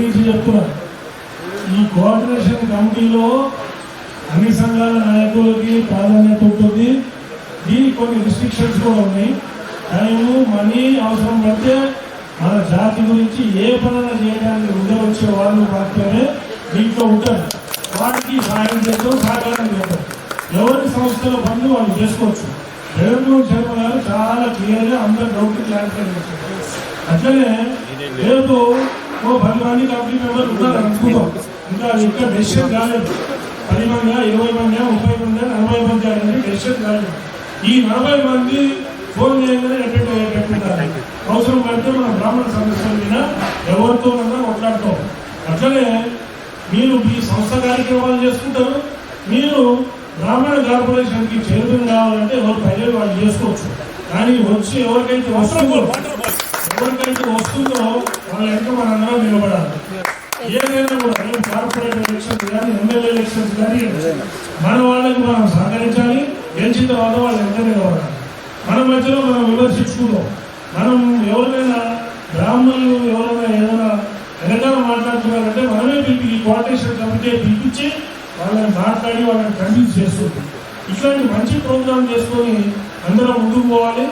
నుంచి చెప్తున్నా ఈ కోఆర్డినేషన్ కమిటీలో అన్ని సంఘాల నాయకులకి ప్రాధాన్యత ఉంటుంది. దీనికి కొన్ని రిస్ట్రిక్షన్స్ కూడా ఉన్నాయి. టైము మనీ అవసరం పడితే మన జాతి గురించి ఏ పనులు చేయడానికి ముందే వచ్చే వాళ్ళు మాత్రమే దీంట్లో ఉంటారు. వాటికి సాయం చేద్దాం సహకారం చేద్దాం ఎవరి సంస్థల పనులు వాళ్ళు చేసుకోవచ్చు. జగన్మోహన్ శర్మ గారు చాలా క్లియర్గా అందరి డౌట్ క్లారిఫై చేశారు. అట్లనే రేపు ఓ పది మంది కమిటీ మెంబర్ ఉన్నారు అనుకుందాం. ఇంకా యొక్క ఇంకా డెసిషన్ కాలేదు పది మంది ఇరవై మంది ముప్పై మంది నలభై మంది అనేది డెసిషన్ కాలేదు ఈ నలభై మంది ఫోన్ చేయగానే అటెండ్ అయ్యేటట్టున్నారు అవసరం పడితే మన బ్రాహ్మణ సమస్యల మీద ఎవరితోనన్నా మాట్లాడతాం. అట్లనే మీరు మీ సంస్థ కార్యక్రమాలు చేసుకుంటారు. మీరు బ్రాహ్మణ కార్పొరేషన్కి చైర్మన్ కావాలంటే ఎవరు ప్రజలు వాళ్ళు చేసుకోవచ్చు. కానీ వచ్చి ఎవరికైతే వస్తుందో ఎవరికైతే వస్తుందో వాళ్ళ వెంట మనందరం నిలబడాలి. ఏదైనా కూడా రేపు కార్పొరేట్ ఎలక్షన్స్ కానీ ఎమ్మెల్యే ఎలక్షన్స్ కానీ మన వాళ్ళకి మనం సహకరించాలి. గెలిచిన తర్వాత వాళ్ళు ఎంత నిలబడాలి. మన మధ్యలో మనం విమర్శించుకుందాం. మనం ఎవరినైనా బ్రాహ్మణులు ఎవరైనా ఏదైనా వెనకాల మాట్లాడుతున్నారంటే మనమే పిలిపి ఈ కోఆర్డినేషన్ కమిటీ పిలిపించి వాళ్ళని మాట్లాడి వాళ్ళని కన్విన్స్ చేస్తుంది. ఇట్లాంటి మంచి ప్రోగ్రామ్ చేసుకొని అందరం ముందుకు పోవాలి.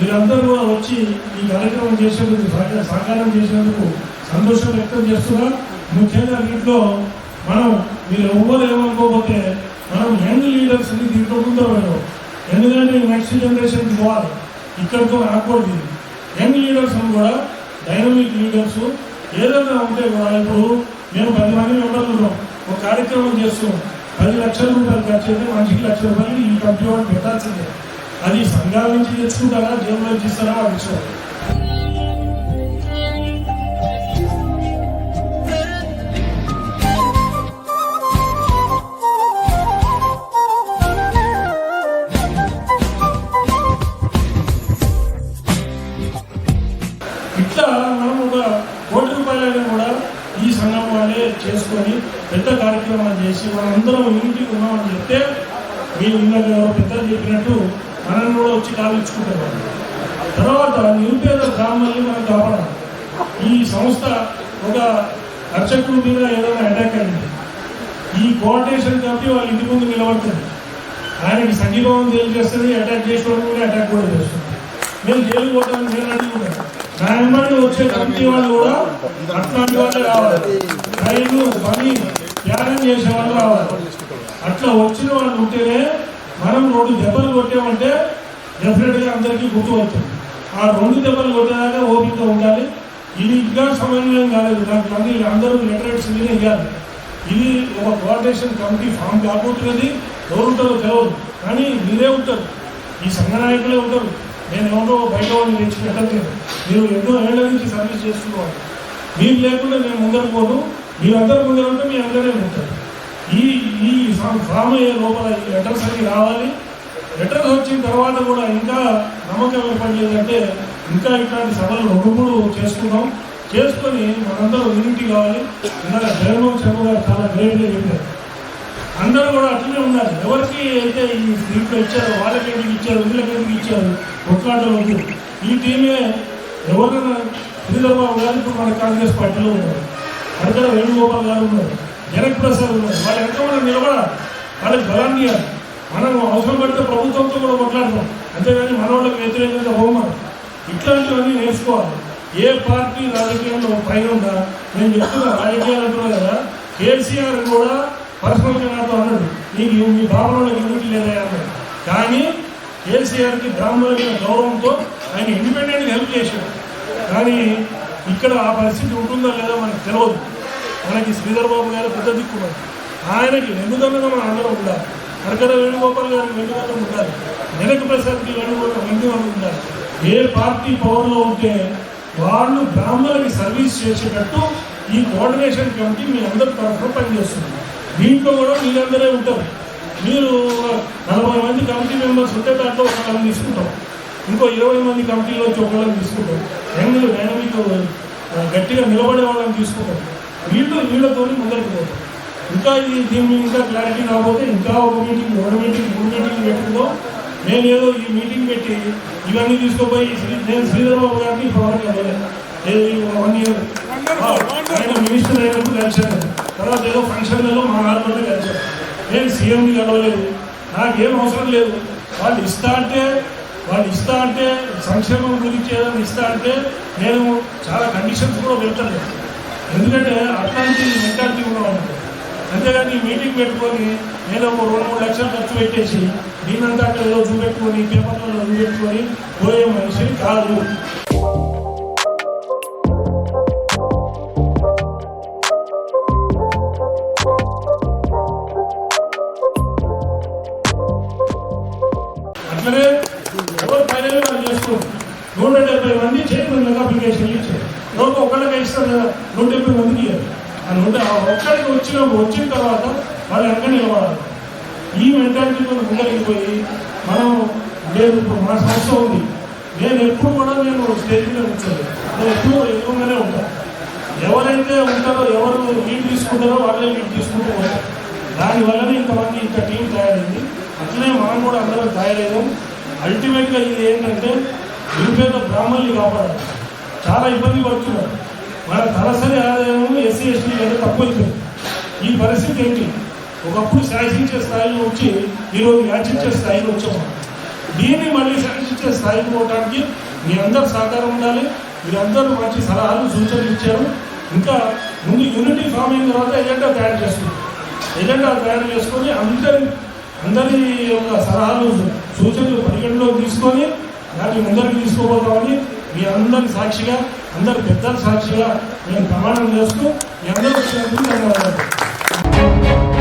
మీరందరూ కూడా వచ్చి ఈ కార్యక్రమం చేసేందుకు సహకారం- చేసినందుకు సంతోషం వ్యక్తం చేస్తున్నా. ముఖ్యంగా దీంట్లో మనం మీరు ఎవ్వరు ఏమనుకోకపోతే మనం యంగ్ లీడర్స్ని దీంట్లో ముందు ఎందుకంటే నెక్స్ట్ జనరేషన్ పోవాలి. ఇక్కడితో రాకూడదు యంగ్ లీడర్స్ కూడా డైనమిక్ లీడర్స్ ఏదైనా ఉంటే కూడా ఇప్పుడు మేము పది మంది ఉండగలుగుతాం ఒక కార్యక్రమం చేస్తున్నాం. పది లక్షల రూపాయలు ఖర్చు అయితే మనిషికి లక్ష రూపాయలు ఈ కంపెనీ వాళ్ళు పెట్టాల్సిందే. అది సంఘాల నుంచి తెచ్చుకుంటారా జేబులో నుంచి ఇస్తారా వాళ్ళ ఇష్టం ఇట్లా మనం ఒక కోటి రూపాయలైనా కూడా ఈ సంఘం వాళ్ళే చేసుకొని పెద్ద కార్యక్రమాలు చేసి మనందరం ఇంటికి ఉన్నామని చెప్తే మీరు ఇందాక ఎవరో పెద్దలు చెప్పినట్టు మనల్ని కూడా వచ్చి కావించుకుంటారు తర్వాత నిరుపేద గ్రామాల్ని మనం కాపాడాలి. ఈ సంస్థ ఒక అర్చకుడి మీద ఏదైనా అటాక్ అయింది. ఈ కోఆర్డినేషన్ కమిటీ వాళ్ళ ఇంటి ముందు నిలబడుతుంది. ఆయనకి సంఘీభావం తెలియజేస్తుంది అటాక్ చేసేవాడు కూడా అటాక్ కూడా చేస్తుంది నేను జైలు పోతాను నేను అడుగుతున్నాను నా వెంబడి వచ్చే కమిటీ వాళ్ళు కూడా అట్లాంటి వాళ్ళే రావాలి. రైలు పని త్యాగం చేసే వాళ్ళు రావాలి. అట్లా వచ్చిన వాళ్ళు ఉంటేనే మనం రెండు దెబ్బలు కొట్టామంటే డెఫినెట్గా అందరికీ గుర్తుపడుతుంది ఆ రెండు దెబ్బలు కొట్టేదాకా ఓపిక ఉండాలి. ఇది ఇంకా సమన్వయం కాలేదు. దానికి మళ్ళీ అందరూ లెటరేట్స్ మీద ఇవ్వాలి ఇది ఒక కోఆర్డినేషన్ కమిటీ ఫామ్ కాబోతున్నది. ఎవరు ఉంటారో తెలియదు కానీ మీరే ఉంటారు. ఈ సంఘ నాయకులే ఉంటారు. నేను ఎవరో బయట వాళ్ళు తెచ్చి పెట్టలేదు మీరు ఎన్నో ఏళ్ళ నుంచి సర్వీస్ చేస్తున్నారు. మీరు లేకుండా నేను ముందర పోను. మీరందరూ ముందర ఉంటే మీ అందరే ఉంటారు. ఈ ఈ ఫామ్ లోపల లెటర్స్ అన్ని రావాలి. లెటర్స్ వచ్చిన తర్వాత కూడా ఇంకా నమ్మకం ఏర్పడలేదంటే ఇంకా ఇట్లాంటి సభలు రెండు మూడు చేసుకుందాం. చేసుకొని మనందరం యూనిటీ కావాలి. ఇందాక జగన్మోహన్ శర్మ గారు చాలా గ్రేట్గా చెప్పారు. అందరూ కూడా అట్లనే ఉండాలి. ఎవరికి అయితే ఈ దీంట్లో ఇచ్చారో వాళ్ళకి ఎందుకు ఇచ్చారు వీళ్ళకి ఎందుకు ఇచ్చారు కొట్లాటలు ఈ టీమే ఎవరైనా శ్రీధర్బాబు గారు ఇప్పుడు మన కాంగ్రెస్ పార్టీలో ఉన్నారు. అక్కడ వేణుగోపాల్ గారు ఉన్నారు. వెనక్కి ప్రసాద్ ఉన్నారు వాళ్ళ వెనక మనం నిలబడాలి. వాళ్ళకి బలాన్ని ఇవ్వాలి. మనం అవసరం పడితే ప్రభుత్వంతో కూడా కొట్లాడతాం అంతేగాని మన వాళ్ళకి వ్యతిరేకంగా పోమని ఇట్లాంటివన్నీ నేర్చుకోవాలి. ఏ పార్టీ రాజకీయంలో పైన ఉందా? నేను చెప్తున్నా రాజకీయాలు అంటున్నా కదా కేసీఆర్ కూడా పర్సనల్గా నాతో అన్నాడు నీకు మీ బ్రాహ్మణులకు ఎందుకు లేదా అన్నాడు కానీ కేసీఆర్కి బ్రాహ్మణుల గౌరవంతో ఆయన ఇండిపెండెంట్గా హెల్ప్ చేశాడు. కానీ ఇక్కడ ఆ పరిస్థితి ఉంటుందో లేదో మనకు తెలియదు. మనకి శ్రీధర్ బాబు గారు పెద్ద దిక్కున్నారు ఆయనకి వెన్నుదన్నగా మనం అందరం ఉండాలి. అరకర వేణుగోపాల్ గారికి వెన్నుదన్నం ఉండాలి. జనక ప్రసాద్కి వెన్నుదన్నం వెన్నుదన్నం ఉండాలి. ఏ పార్టీ పవర్లో ఉంటే వాళ్ళు బ్రాహ్మణులకి సర్వీస్ చేసేటట్టు ఈ కోఆర్డినేషన్ కమిటీ మీ అందరి తరఫున పనిచేస్తుంది. దీంట్లో కూడా మీరందరే ఉంటారు. మీరు నలభై మంది కమిటీ మెంబర్స్ ఉంటే దాంట్లో ఒకళ్ళని తీసుకుంటాం. ఇంకో ఇరవై మంది కమిటీలో వచ్చి ఒకళ్ళని తీసుకుంటాం. యంగ్ డైనమిక్ గట్టిగా నిలబడే వాళ్ళని తీసుకుంటాం. వీళ్ళు వీళ్ళతో ముందరికి పోతాం ఇంకా ఇది దీని ఇంకా క్లారిటీ రాకపోతే ఇంకా ఒక మీటింగ్ ఒక మీటింగ్ మూడు మీటింగ్ పెట్టుకుందో నేను ఏదో ఈ మీటింగ్ పెట్టి ఇవన్నీ తీసుకుపోయి నేను శ్రీధరబాబు గారిని ఇప్పటివరకు అడగలేదు. వన్ ఇయర్ ఆయన మినిస్టర్ అయినప్పుడు కలిశాను. తర్వాత ఏదో ఫంక్షన్లలో మా నాన్నపల్లి కలిశాను. నేను సీఎంని కలవలేదు. నాకేం అవసరం లేదు. వాళ్ళు ఇస్తా అంటే వాళ్ళు ఇస్తా అంటే సంక్షేమం గురించి ఏదైనా ఇస్తా అంటే నేను చాలా కండిషన్స్ కూడా పెడతాను. ఎందుకంటే అట్లాంటి మెంటాలిటీ కూడా ఉంటుంది. అంతేగాని మీటింగ్ పెట్టుకొని నేను ఒక రెండు మూడు లక్షలు ఖర్చు పెట్టేసి నేనంతా అక్కడ చూపెట్టుకొని పేపర్లలో చూపెట్టుకొని పోయే మనిషిని కాదు. డెబ్బై మంది చైర్మన్లకు అప్లికేషన్లు ఇచ్చారు రోజు ఒకళ్ళకి ఇస్తారు కదా నూట డెబ్బై మందికి ఇవ్వరు ఆ నూట ఆ ఒక్కడికి వచ్చిన వచ్చిన తర్వాత వాళ్ళు ఎక్కడ నిలబడాలి. ఈ మెంటాలిటీతో ముందరికి మనం నేను ఇప్పుడు మా సంస్థ ఉంది. నేను ఎప్పుడు కూడా నేను స్టేజ్ మీద ఉంచాను నేను ఎప్పుడు ఎక్కువగానే ఉంటాను ఎవరైతే ఉంటారో ఎవరు లీడ్ తీసుకుంటారో వాళ్ళే లీడ్ తీసుకుంటూ ఉంటారు దానివల్లనే ఇంతమంది ఇంత టీం తయారైంది. అట్లనే మనం కూడా అందరం తయారయ్యాం అల్టిమేట్గా ఇది ఏంటంటే నిరుపేద బ్రాహ్మణులు కాపాడాలి చాలా ఇబ్బంది పడుతున్నారు. మన తలసరి ఆదాయం ఎస్సీ ఎస్టీ కంటే తక్కువైపోయింది ఈ పరిస్థితి ఏంటి? ఒకప్పుడు శాసించే స్థాయిలో వచ్చి ఈరోజు యాచించే స్థాయిలో వచ్చాము దీన్ని మళ్ళీ శాసించే స్థాయికి పోవడానికి మీ అందరు సహకారం ఉండాలి. మీరందరూ మంచి సలహాలు సూచనలు ఇచ్చారు. ఇంకా ముందు యూనిటీ ఫామ్ అయిన తర్వాత ఎజెండా తయారు చేస్తుంది. ఎజెండా తయారు చేసుకొని అందరి అందరి యొక్క సలహాలు సూచనలు పరిగణలో తీసుకొని దాన్ని ముందరికి తీసుకోబోతామని మీ అందరి సాక్షిగా అందరి పెద్దల సాక్షిగా నేను ప్రమాణం చేస్తూ మీ అందరూ ధన్యవాదాలు.